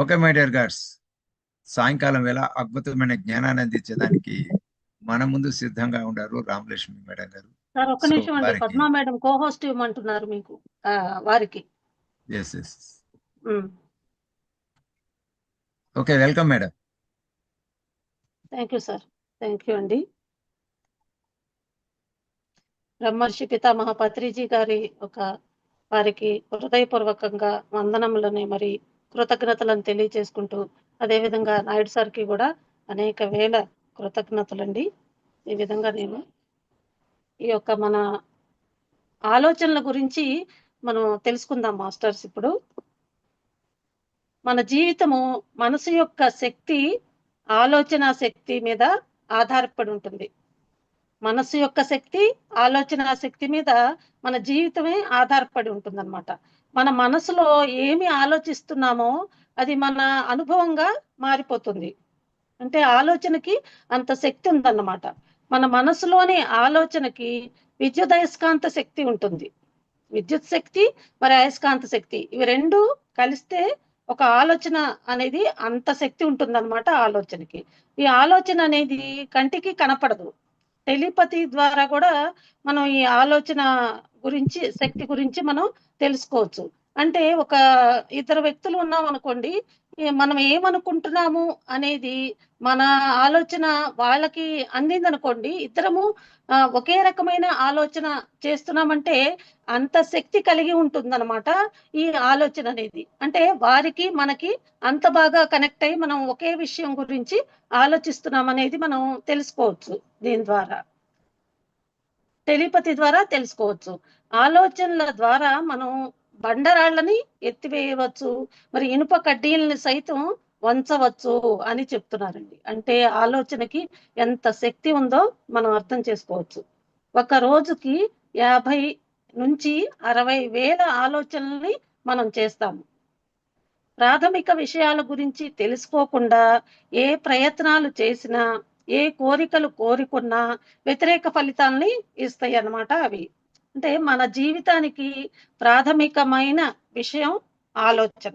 Okay my dear God's. సాయంకాలం వేళ అద్భుతమైన జ్ఞానాన్ని అందించడానికి మన ముందు సిద్ధంగా ఉన్నారు రామలక్ష్మి మేడం గారు. సార్ ఒక్క నిమిషం అండి. పద్మా మేడం కో హోస్ట్ ఇవ్వమంటున్నారు మీకు. వారికి. Yes yes okay welcome madam. Thank you sir thank you అండి. బ్రహ్మర్షి పితామహ పత్రిజీ గారి ఒక వారికి హృదయపూర్వకంగా వందనములని మరి కృతజ్ఞతలను తెలియజేసుకుంటూ అదేవిధంగా నాయుడు సార్కి కూడా అనేక వేల కృతజ్ఞతలండి. ఈ విధంగా నేను ఈ యొక్క మన ఆలోచనల గురించి మనం తెలుసుకుందాం మాస్టర్స్ ఇప్పుడు. మన జీవితము మనసు యొక్క శక్తి ఆలోచన శక్తి మీద ఆధారపడి ఉంటుంది. మనసు యొక్క శక్తి ఆలోచన శక్తి మీద మన జీవితమే ఆధారపడి ఉంటుందన్నమాట. మన మనసులో ఏమి ఆలోచిస్తున్నామో అది మన అనుభవంగా మారిపోతుంది. అంటే ఆలోచనకి అంత శక్తి ఉందన్నమాట. మన మనసులోని ఆలోచనకి విద్యుత్ అయస్కాంత శక్తి ఉంటుంది. విద్యుత్ శక్తి మరి అయస్కాంత శక్తి ఇవి రెండు కలిస్తే ఒక ఆలోచన అనేది అంత శక్తి ఉంటుందన్నమాట ఆలోచనకి. ఈ ఆలోచన అనేది కంటికి కనపడదు. టెలిపతి ద్వారా కూడా మనం ఈ ఆలోచన గురించి శక్తి గురించి మనం తెలుసుకోవచ్చు. అంటే ఒక ఇద్దరు వ్యక్తులు ఉన్నాం అనుకోండి మనం ఏమనుకుంటున్నాము అనేది మన ఆలోచన వాళ్ళకి అందింది అనుకోండి ఇద్దరము ఒకే రకమైన ఆలోచన చేస్తున్నామంటే అంత శక్తి కలిగి ఉంటుందన్నమాట ఈ ఆలోచన అనేది. అంటే వారికి మనకి అంత బాగా కనెక్ట్ అయ్యి మనం ఒకే విషయం గురించి ఆలోచిస్తున్నాం అనేది మనం తెలుసుకోవచ్చు దీని ద్వారా. టెలిపతి ద్వారా తెలుసుకోవచ్చు. ఆలోచనల ద్వారా మనం బండరాళ్ళని ఎత్తివేయవచ్చు. మరి ఇనుప కడ్డీలని సైతం వంచవచ్చు అని చెప్తున్నారండి. అంటే ఆలోచనకి ఎంత శక్తి ఉందో మనం అర్థం చేసుకోవచ్చు. ఒక రోజుకి యాభై నుంచి అరవై వేల ఆలోచనల్ని మనం చేస్తాము. ప్రాథమిక విషయాల గురించి తెలుసుకోకుండా ఏ ప్రయత్నాలు చేసినా ఏ కోరికలు కోరుకున్నా వ్యతిరేక ఫలితాల్ని ఇస్తాయి అన్నమాట అవి. అంటే మన జీవితానికి ప్రాథమికమైన విషయం ఆలోచన.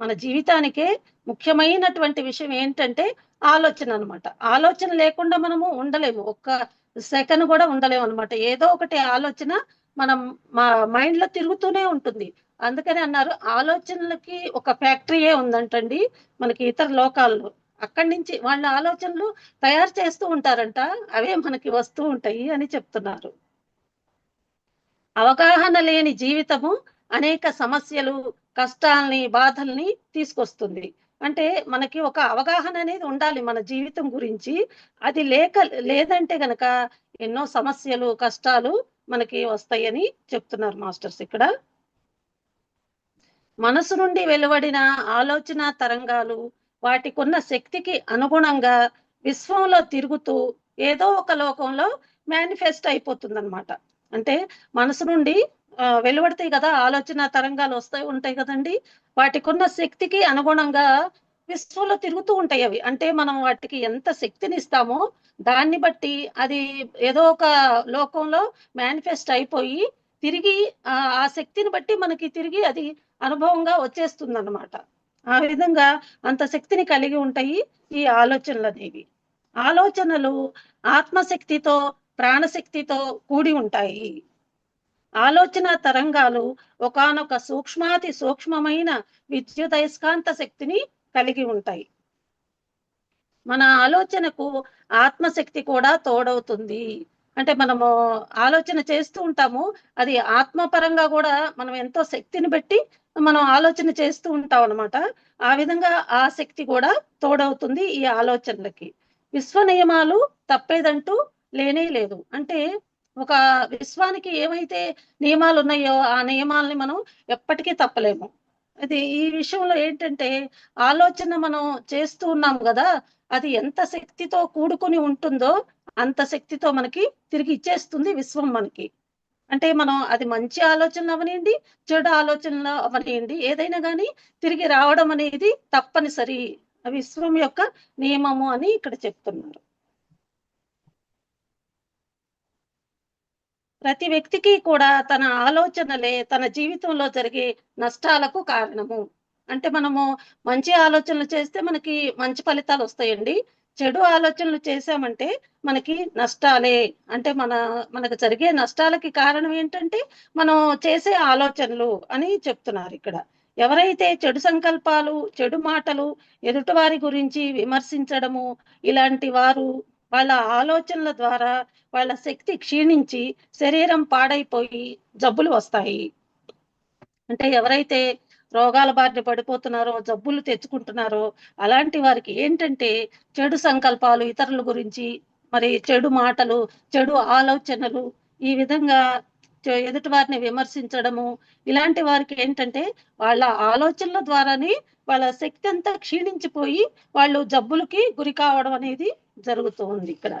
మన జీవితానికే ముఖ్యమైనటువంటి విషయం ఏంటంటే ఆలోచన అనమాట ఆలోచన లేకుండా మనము ఉండలేము. ఒక్క సెకండ్ కూడా ఉండలేము అనమాట ఏదో ఒకటి ఆలోచన మనం మా మైండ్లో తిరుగుతూనే ఉంటుంది. అందుకని అన్నారు ఆలోచనలకి ఒక ఫ్యాక్టరీయే ఉందంటండి మనకి ఇతర లోకాల్లో. అక్కడి నుంచి వాళ్ళ ఆలోచనలు తయారు చేస్తూ ఉంటారంట. అవే మనకి వస్తూ ఉంటాయి అని చెప్తున్నారు. అవగాహన లేని జీవితము అనేక సమస్యలు కష్టాల్ని బాధల్ని తీసుకొస్తుంది. అంటే మనకి ఒక అవగాహన అనేది ఉండాలి మన జీవితం గురించి. అది లేక లేదంటే గనక ఎన్నో సమస్యలు కష్టాలు మనకి వస్తాయని చెప్తున్నారు మాస్టర్స్ ఇక్కడ. మనసు నుండి వెలువడిన ఆలోచన తరంగాలు వాటికున్న శక్తికి అనుగుణంగా విశ్వంలో తిరుగుతూ ఏదో ఒక లోకంలో మేనిఫెస్ట్ అయిపోతుంది అనమాట అంటే మనసు నుండి వెలువడతాయి కదా ఆలోచన తరంగాలు వస్తాయి ఉంటాయి కదండి. వాటికున్న శక్తికి అనుగుణంగా విశ్వంలో తిరుగుతూ ఉంటాయి అవి. అంటే మనం వాటికి ఎంత శక్తిని ఇస్తామో దాన్ని బట్టి అది ఏదో ఒక లోకంలో మేనిఫెస్ట్ అయిపోయి తిరిగి ఆ ఆ శక్తిని బట్టి మనకి తిరిగి అది అనుభవంగా వచ్చేస్తుంది అనమాట ఆ విధంగా అంత శక్తిని కలిగి ఉంటాయి ఈ ఆలోచనలు అనేవి ఆలోచనలు ఆత్మశక్తితో ప్రాణశక్తితో కూడి ఉంటాయి. ఆలోచన తరంగాలు ఒకానొక సూక్ష్మాతి సూక్ష్మమైన విద్యుదయస్కాంత శక్తిని కలిగి ఉంటాయి. మన ఆలోచనకు ఆత్మశక్తి కూడా తోడవుతుంది. అంటే మనము ఆలోచన చేస్తూ ఉంటాము. అది ఆత్మపరంగా కూడా మనం ఎంతో శక్తిని పెట్టి మనం ఆలోచన చేస్తూ ఉంటాం అనమాట ఆ విధంగా ఆ శక్తి కూడా తోడవుతుంది ఈ ఆలోచనలకి. విశ్వ నియమాలు తప్పేదంటూ లేనే లేదు. అంటే ఒక విశ్వానికి ఏవైతే నియమాలు ఉన్నాయో ఆ నియమాలని మనం ఎప్పటికీ తప్పలేము. అది ఈ విషయంలో ఏంటంటే ఆలోచన మనం చేస్తూ ఉన్నాం కదా అది ఎంత శక్తితో కూడుకుని ఉంటుందో అంత శక్తితో మనకి తిరిగి ఇచ్చేస్తుంది విశ్వం మనకి. అంటే మనం అది మంచి ఆలోచనలు అవనియండి చెడు ఆలోచనలు అవనియండి ఏదైనా కానీ తిరిగి రావడం అనేది తప్పనిసరి. ఆ విశ్వం యొక్క నియమము అని ఇక్కడ చెప్తున్నారు. ప్రతి వ్యక్తికి కూడా తన ఆలోచనలే తన జీవితంలో జరిగే నష్టాలకు కారణము. అంటే మనము మంచి ఆలోచనలు చేస్తే మనకి మంచి ఫలితాలు వస్తాయండి. చెడు ఆలోచనలు చేసామంటే మనకి నష్టాలే. అంటే మన మనకు జరిగే నష్టాలకి కారణం ఏంటంటే మనం చేసే ఆలోచనలు అని చెప్తున్నారు ఇక్కడ. ఎవరైతే చెడు సంకల్పాలు చెడు మాటలు ఎదుటివారి గురించి విమర్శించడము ఇలాంటి వారు వాళ్ళ ఆలోచనల ద్వారా వాళ్ళ శక్తి క్షీణించి శరీరం పాడైపోయి జబ్బులు వస్తాయి. అంటే ఎవరైతే రోగాల బారిన పడిపోతున్నారో జబ్బులు తెచ్చుకుంటున్నారో అలాంటి వారికి ఏంటంటే చెడు సంకల్పాలు ఇతరుల గురించి మరి చెడు మాటలు చెడు ఆలోచనలు ఈ విధంగా ఎదుటి వారిని విమర్శించడము ఇలాంటి వారికి ఏంటంటే వాళ్ళ ఆలోచనల ద్వారానే వాళ్ళ శక్తి అంతా క్షీణించిపోయి వాళ్ళు జబ్బులకి గురి కావడం అనేది జరుగుతూ ఉంది ఇక్కడ.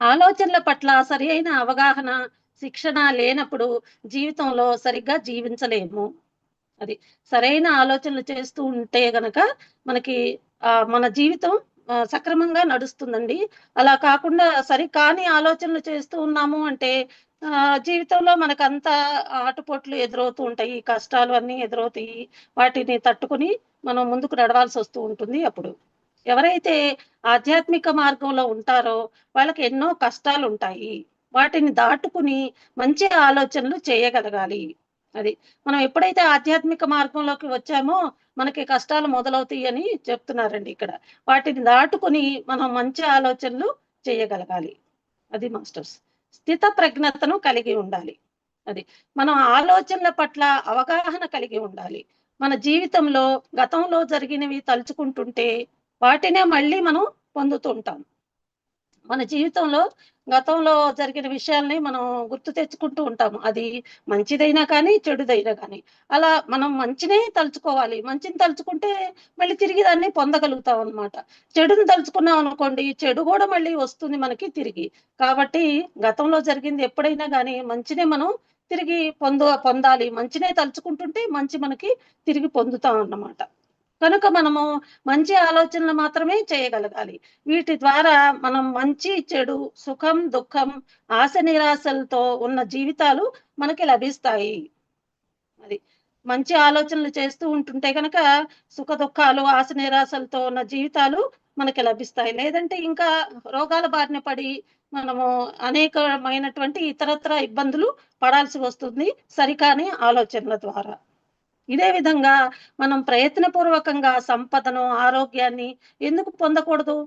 ఆలోచనల పట్ల సరి అయిన అవగాహన శిక్షణ లేనప్పుడు జీవితంలో సరిగ్గా జీవించలేము. అది సరైన ఆలోచనలు చేస్తూ ఉంటే గనక మనకి ఆ మన జీవితం సక్రమంగా నడుస్తుందండి. అలా కాకుండా సరికాని ఆలోచనలు చేస్తూ ఉన్నాము అంటే ఆ జీవితంలో మనకంత ఆటుపోట్లు ఎదురవుతూ ఉంటాయి కష్టాలు అన్ని ఎదురవుతాయి వాటిని తట్టుకుని మనం ముందుకు నడవాల్సి వస్తూ ఉంటుంది అప్పుడు. ఎవరైతే ఆధ్యాత్మిక మార్గంలో ఉంటారో వాళ్ళకి ఎన్నో కష్టాలు ఉంటాయి వాటిని దాటుకుని మంచి ఆలోచనలు చేయగలగాలి. అది మనం ఎప్పుడైతే ఆధ్యాత్మిక మార్గంలోకి వచ్చామో మనకి కష్టాలు మొదలవుతాయి అని చెప్తున్నారండి ఇక్కడ. వాటిని దాటుకుని మనం మంచి ఆలోచనలు చేయగలగాలి. అది మాస్టర్స్. స్థిత ప్రజ్ఞతను కలిగి ఉండాలి. అది మనం ఆలోచనల పట్ల అవగాహన కలిగి ఉండాలి. మన జీవితంలో గతంలో జరిగినవి తలుచుకుంటుంటే వాటినే మళ్ళీ మనం పొందుతుంటాం మన జీవితంలో గతంలో జరిగిన విషయాల్ని మనం గుర్తు తెచ్చుకుంటూ ఉంటాము. అది మంచిదైనా కానీ చెడుదైనా కానీ. అలా మనం మంచినే తలుచుకోవాలి. మంచిని తలుచుకుంటే మళ్ళీ తిరిగి దాన్ని పొందగలుగుతాం అన్నమాట. చెడుని తలుచుకున్నాం అనుకోండి చెడు కూడా మళ్ళీ వస్తుంది మనకి తిరిగి. కాబట్టి గతంలో జరిగింది ఎప్పుడైనా కానీ మంచినే మనం తిరిగి పొందు పొందాలి. మంచినే తలుచుకుంటుంటే మంచి మనకి తిరిగి పొందుతాం అన్నమాట. కనుక మనము మంచి ఆలోచనలు మాత్రమే చేయగలగాలి. వీటి ద్వారా మనం మంచి చెడు సుఖం దుఃఖం ఆశ నిరాశలతో ఉన్న జీవితాలు మనకి లభిస్తాయి. అది మంచి ఆలోచనలు చేస్తూ ఉంటుంటే కనుక సుఖ దుఃఖాలు ఆశ నిరాశలతో ఉన్న జీవితాలు మనకి లభిస్తాయి. లేదంటే ఇంకా రోగాల బారిన పడి మనము అనేకమైనటువంటి ఇతరత్ర ఇబ్బందులు పడాల్సి వస్తుంది సరికాని ఆలోచనల ద్వారా. ఇదే విధంగా మనం ప్రయత్నపూర్వకంగా సంపదను ఆరోగ్యాన్ని ఎందుకు పొందకూడదు?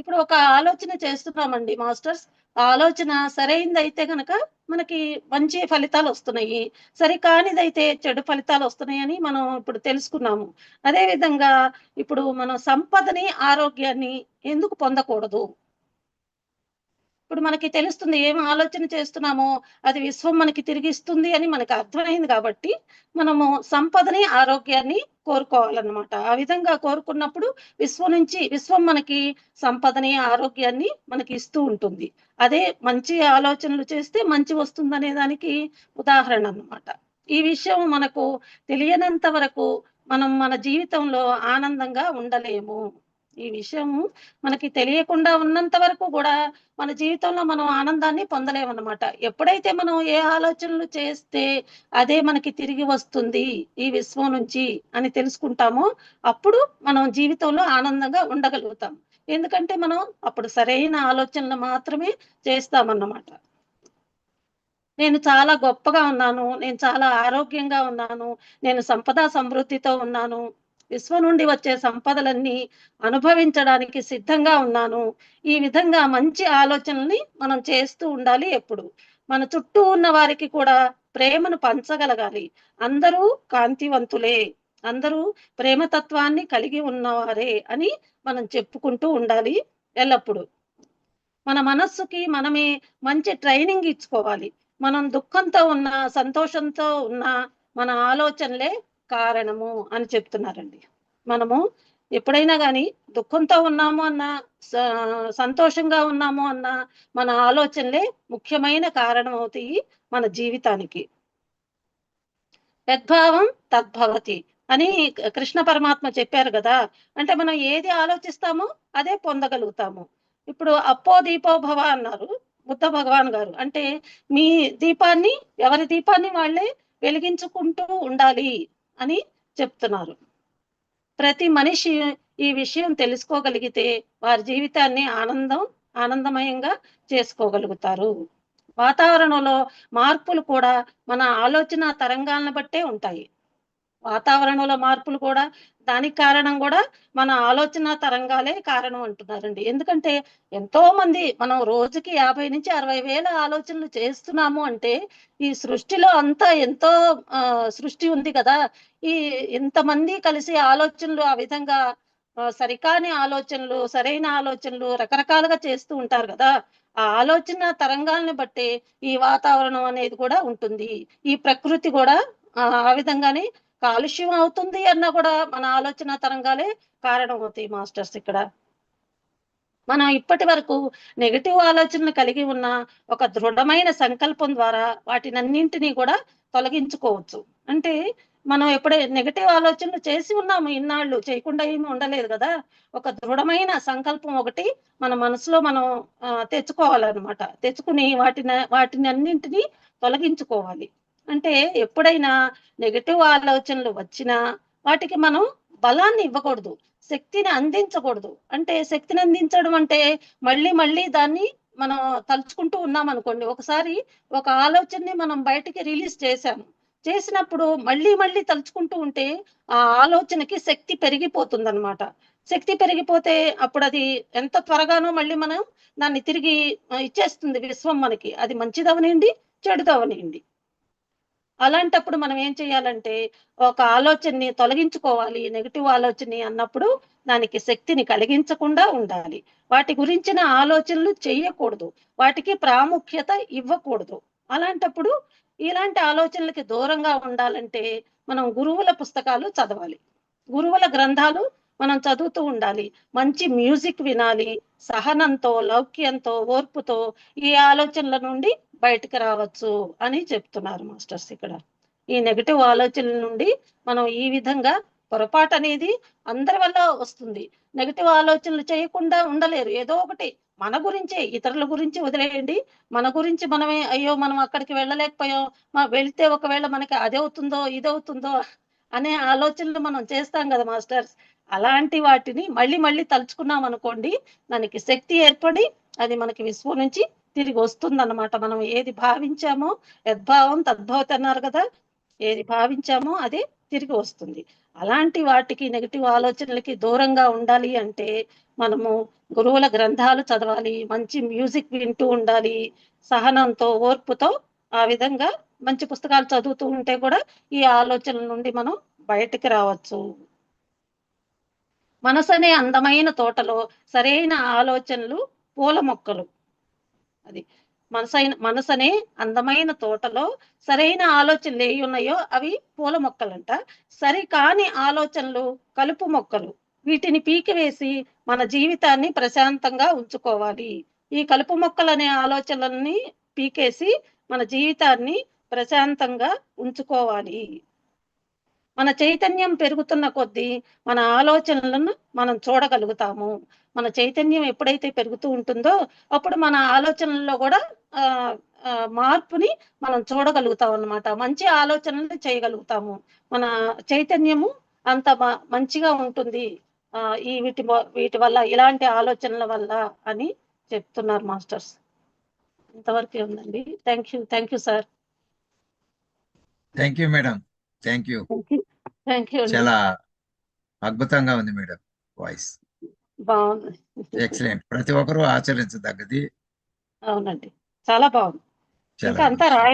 ఇప్పుడు ఒక ఆలోచన చేస్తున్నామండి మాస్టర్స్. ఆలోచన సరైనదైతే గనక మనకి మంచి ఫలితాలు వస్తున్నాయి. సరికానిదైతే చెడు ఫలితాలు వస్తున్నాయని మనం ఇప్పుడు తెలుసుకున్నాము. అదే విధంగా ఇప్పుడు మనం సంపదని ఆరోగ్యాన్ని ఎందుకు పొందకూడదు? ఇప్పుడు మనకి తెలుస్తుంది ఏం ఆలోచన చేస్తున్నామో అది విశ్వం మనకి తిరిగిస్తుంది అని మనకి అర్థమైంది కాబట్టి మనము సంపదని ఆరోగ్యాన్ని కోరుకోవాలన్నమాట. ఆ విధంగా కోరుకున్నప్పుడు విశ్వం నుంచి విశ్వం మనకి సంపదని ఆరోగ్యాన్ని మనకి ఇస్తూ ఉంటుంది. అదే మంచి ఆలోచనలు చేస్తే మంచి వస్తుందనే దానికి ఉదాహరణ అన్నమాట. ఈ విషయం మనకు తెలియనంత వరకు మనం మన జీవితంలో ఆనందంగా ఉండలేము. ఈ విషయం మనకి తెలియకుండా ఉన్నంత వరకు కూడా మన జీవితంలో మనం ఆనందాన్ని పొందలేమన్నమాట. ఎప్పుడైతే మనం ఏ ఆలోచనలు చేస్తే అదే మనకి తిరిగి వస్తుంది ఈ విశ్వం నుంచి అని తెలుసుకుంటామో అప్పుడు మనం జీవితంలో ఆనందంగా ఉండగలుగుతాం. ఎందుకంటే మనం అప్పుడు సరైన ఆలోచనలు మాత్రమే చేస్తామన్నమాట. నేను చాలా గొప్పగా ఉన్నాను నేను చాలా ఆరోగ్యంగా ఉన్నాను నేను సంపద సమృద్ధితో ఉన్నాను విశ్వం నుండి వచ్చే సంపదలన్నీ అనుభవించడానికి సిద్ధంగా ఉన్నాను. ఈ విధంగా మంచి ఆలోచనల్ని మనం చేస్తూ ఉండాలి ఎప్పుడు. మన చుట్టూ ఉన్న వారికి కూడా ప్రేమను పంచగలగాలి. అందరూ కాంతివంతులే. అందరూ ప్రేమతత్వాన్ని కలిగి ఉన్నవారే అని మనం చెప్పుకుంటూ ఉండాలి ఎల్లప్పుడూ. మన మనస్సుకి మనమే మంచి ట్రైనింగ్ ఇచ్చుకోవాలి. మనం దుఃఖంతో ఉన్న సంతోషంతో ఉన్న మన ఆలోచనలే కారణము అని చెప్తున్నారండి. మనము ఎప్పుడైనా కానీ దుఃఖంతో ఉన్నాము అన్న స- సంతోషంగా ఉన్నాము అన్న మన ఆలోచనలే ముఖ్యమైన కారణం అవుతాయి మన జీవితానికి. యద్భావం తద్భవతి అని కృష్ణ పరమాత్మ చెప్పారు కదా. అంటే మనం ఏది ఆలోచిస్తామో అదే పొందగలుగుతాము. ఇప్పుడు అప్పో దీపో భవ అన్నారు బుద్ధ భగవాన్ గారు. అంటే మీ దీపాన్ని ఎవరి దీపాన్ని వాళ్ళే వెలిగించుకుంటూ ఉండాలి. అని చెప్తున్నారు. ప్రతి మనిషి ఈ విషయం తెలుసుకోగలిగితే వారి జీవితాన్ని ఆనందం ఆనందమయంగా చేసుకోగలుగుతారు. వాతావరణంలో మార్పులు కూడా మన ఆలోచన తరంగాలను బట్టే ఉంటాయి. వాతావరణంలో మార్పులు కూడా దానికి కారణం కూడా మన ఆలోచన తరంగాలే కారణం అంటున్నారండి. ఎందుకంటే ఎంతో మంది మనం రోజుకి యాభై నుంచి అరవై వేల ఆలోచనలు చేస్తున్నాము అంటే ఈ సృష్టిలో అంతా ఎంతో సృష్టి ఉంది కదా. ఈ ఇంతమంది కలిసి ఆలోచనలు ఆ విధంగా సరికాని ఆలోచనలు సరైన ఆలోచనలు రకరకాలుగా చేస్తూ ఉంటారు కదా. ఆ ఆలోచన తరంగాలను బట్టి ఈ వాతావరణం అనేది కూడా ఉంటుంది. ఈ ప్రకృతి కూడా ఆ విధంగానే కాలుష్యం అవుతుంది అన్న కూడా మన ఆలోచన తరంగాలే కారణం అవుతాయి మాస్టర్స్ ఇక్కడ. మనం ఇప్పటి వరకు నెగటివ్ ఆలోచనలు కలిగి ఉన్న ఒక దృఢమైన సంకల్పం ద్వారా వాటినన్నింటినీ కూడా తొలగించుకోవచ్చు. అంటే మనం ఎప్పుడే నెగటివ్ ఆలోచనలు చేసి ఉన్నాము ఇన్నాళ్ళు చేయకుండా ఏమి ఉండలేదు కదా. ఒక దృఢమైన సంకల్పం ఒకటి మన మనసులో మనం తెచ్చుకోవాలన్నమాట. తెచ్చుకుని వాటిని వాటిని అన్నింటినీ తొలగించుకోవాలి. అంటే ఎప్పుడైనా నెగటివ్ ఆలోచనలు వచ్చినా వాటికి మనం బలాన్ని ఇవ్వకూడదు శక్తిని అందించకూడదు. అంటే శక్తిని అందించడం అంటే మళ్ళీ మళ్ళీ దాన్ని మనం తలుచుకుంటూ ఉన్నాం అనుకోండి ఒకసారి ఒక ఆలోచనని మనం బయటికి రిలీజ్ చేశాము. చేసినప్పుడు మళ్ళీ మళ్ళీ తలుచుకుంటూ ఉంటే ఆ ఆలోచనకి శక్తి పెరిగిపోతుంది అనమాట శక్తి పెరిగిపోతే అప్పుడు అది ఎంత త్వరగానో మళ్ళీ మనం దాన్ని తిరిగి ఇచ్చేస్తుంది విశ్వం మనకి. అది మంచిదవనివ్వండి చెడుదవనియండి అలాంటప్పుడు మనం ఏం చేయాలంటే ఒక ఆలోచనని తొలగించుకోవాలి నెగిటివ్ ఆలోచనని అన్నప్పుడు దానికి శక్తిని కలిగించకుండా ఉండాలి. వాటి గురించిన ఆలోచనలు చేయకూడదు. వాటికి ప్రాముఖ్యత ఇవ్వకూడదు. అలాంటప్పుడు ఇలాంటి ఆలోచనలకి దూరంగా ఉండాలంటే మనం గురువుల పుస్తకాలు చదవాలి. గురువుల గ్రంథాలు మనం చదువుతూ ఉండాలి. మంచి మ్యూజిక్ వినాలి. సహనంతో లౌక్యంతో ఓర్పుతో ఈ ఆలోచనల నుండి బయటకు రావచ్చు అని చెప్తున్నారు మాస్టర్స్ ఇక్కడ. ఈ నెగటివ్ ఆలోచనల నుండి మనం ఈ విధంగా పొరపాటు అనేది అందరి వల్ల వస్తుంది. నెగటివ్ ఆలోచనలు చేయకుండా ఉండలేరు. ఏదో ఒకటి మన గురించే ఇతరుల గురించి వదిలేయండి. మన గురించి మనమే అయ్యో మనం అక్కడికి వెళ్ళలేకపోయాం మా వెళ్తే ఒకవేళ మనకి అది అవుతుందో ఇది అవుతుందో అనే ఆలోచనలు మనం చేస్తాం కదా మాస్టర్స్. అలాంటి వాటిని మళ్ళీ మళ్ళీ తలుచుకున్నాం అనుకోండి దానికి శక్తి ఏర్పడి అది మనకి విశ్వం నుంచి తిరిగి వస్తుందన్నమాట. మనం ఏది భావించామో యద్భావం తద్భవతి అన్నారు కదా ఏది భావించామో అది తిరిగి వస్తుంది. అలాంటి వాటికి నెగిటివ్ ఆలోచనలకి దూరంగా ఉండాలి అంటే మనము గురువుల గ్రంథాలు చదవాలి మంచి మ్యూజిక్ వింటూ ఉండాలి సహనంతో ఓర్పుతో ఆ విధంగా మంచి పుస్తకాలు చదువుతూ ఉంటే కూడా ఈ ఆలోచనల నుండి మనం బయటికి రావచ్చు. మనసు అనే అందమైన తోటలో సరైన ఆలోచనలు పూల మొక్కలు. అది. మనసైన మనసు అనే అందమైన తోటలో సరైన ఆలోచనలు ఏ ఉన్నాయో అవి పూల మొక్కలంట. సరి కాని ఆలోచనలు కలుపు మొక్కలు. వీటిని పీకివేసి మన జీవితాన్ని ప్రశాంతంగా ఉంచుకోవాలి. ఈ కలుపు మొక్కలు అనే ఆలోచనలని పీకేసి మన జీవితాన్ని ప్రశాంతంగా ఉంచుకోవాలి. మన చైతన్యం పెరుగుతున్న కొద్దీ మన ఆలోచనలను మనం చూడగలుగుతాము. మన చైతన్యం ఎప్పుడైతే పెరుగుతూ ఉంటుందో అప్పుడు మన ఆలోచనల్లో కూడా మార్పుని మనం చూడగలుగుతాం అన్నమాట. మంచి ఆలోచనలు చేయగలుగుతాము. మన చైతన్యము అంత మ- మంచిగా ఉంటుంది. ఆ ఈ వీటి వీటి వల్ల ఇలాంటి ఆలోచనల వల్ల అని చెప్తున్నారు మాస్టర్స్. ఇంతవరకే ఉందండి. Thank you thank you sir. Thank you madam. Thank you చాలా అద్భుతంగా ఉంది మేడం వాయిస్. బాగుంది. ఎక్సలెంట్. ప్రతి ఒక్కరూ ఆచరించదగ్గది. అవునండి. చాలా బాగుంది. ఇంకా అంతా రాయ